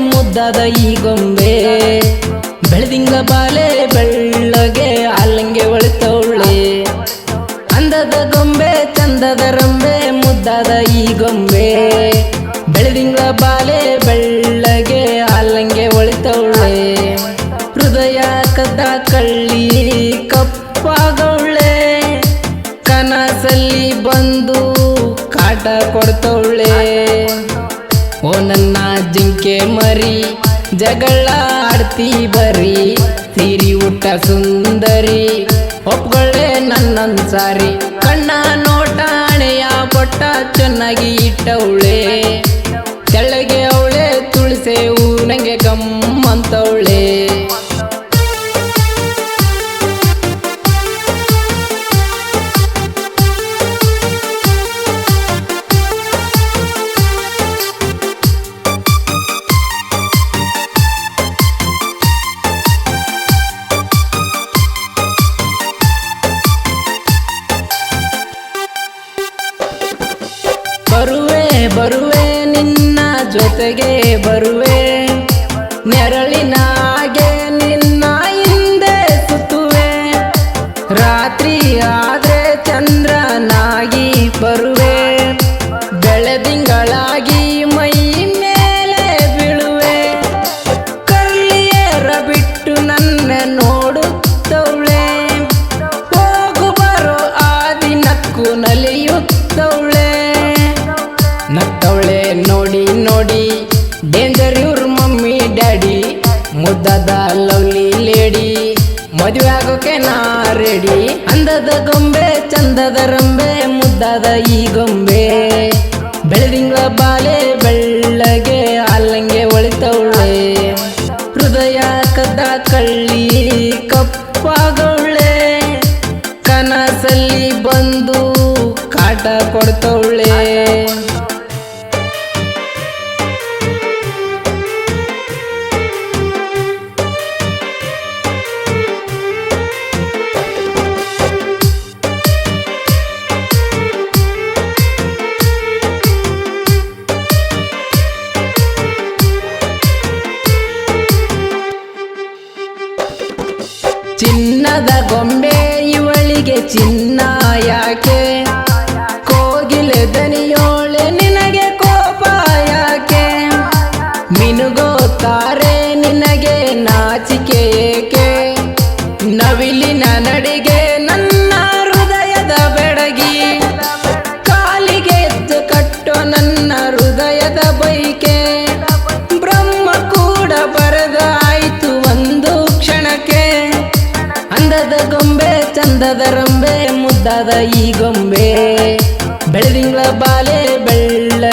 ಮುದ್ದಾದ ಈ ಗೊಂಬೆ. ಬೆಳದಿಂಗ ಬಾಲೆ, ಬೆಳ್ಳಗೆ ಅಲ್ಲಂಗೆ ಒಳಿತವಳೆ ಅಂದದ ಗೊಂಬೆ, ಚಂದದ ರಂಬೆ, ಮುದ್ದಾದ ಈ ಗೊಂಬೆ. ಬೆಳದಿಂಗ ಬಾಲೆ, ಬೆಳ್ಳಗೆ ಅಲ್ಲಂಗೆ ಒಳಿತವಳೆ ಹೃದಯ ಕದ್ದ ಕಳ್ಳಿ ಕಪ್ಪಾಗವಳೆ ಕನಸಲ್ಲಿ ಬಂದು ಕಾಟ ಕೊಡ್ತವಳೆ ಓ ನನ್ನ ಜಿಂಕೆ ಮರಿ ಜಗಳ ಆಡ್ತಿ ಬರಿ ಸಿರಿ ಊಟ ಸುಂದರಿ ಒಪ್ಕೊಳ್ಳೆ ನನ್ನನ್ಸಾರಿ. ಕಣ್ಣ ನೋಟ ಹಣೆಯ ಬೊಟ್ಟ ಚೆನ್ನಾಗಿ ಇಟ್ಟವಳೆ. ಜೊತೆಗೆ ಬರುವೆ. ನೆರಳಿನ ಹಾಗೆ ನಿನ್ನ ಹಿಂದೆ ಸುತ್ತುವೆ. ರಾತ್ರಿ ನೋಡಿ ನೋಡಿ ಡೇಂಜರ್ ಇವ್ರ ಮಮ್ಮಿ ಡ್ಯಾಡಿ ಮುದ್ದದ ಲವ್ಲಿ ಲೇಡಿ ಮದುವೆ ಆಗೋಕೆ ನಾ ರೆಡಿ ಅಂದದ ಗೊಂಬೆ, ಚಂದದ ರಂಬೆ, ಮುದ್ದಾದ ಈ ಗೊಂಬೆ. ಬೆಳದಿಂಗಳ ಬಾಲೆ ಚಿನ್ನದ ಗೊಂಬೆ ಇವಳಿಗೆ ಚಿನ್ನ ಯಾಕೆ? ಕೋಗಿಲೆ ದನಿಯೋಳೆ ನಿನಗೆ ಕೋಪ ಯಾಕೆ? ಮಿನುಗೋತಾರೆ ನಿನಗೆ ನಾಚಿಕೆ ಏಕೆ? ನವಿಲಿನ ನಡಿಗೆ ನನ್ನ ಹೃದಯದ ಬೆಡಗಿ. ಕಾಲಿಗೆ ಎದ್ದು ಕಟ್ಟೋ ನನ್ನ ಹೃದಯದ ಬೈಕೆ. ಬ್ರಹ್ಮ ಕೂಡ ಬರೆದ ಗೊಂಬೆ ಚಂದದ ರಂಬೆ ಮುದ್ದಾದ ಈ ಗೊಂಬೆ. ಬೆಳದಿಂಗಳ ಬಾಲೆ ಬೆಳ್ಳ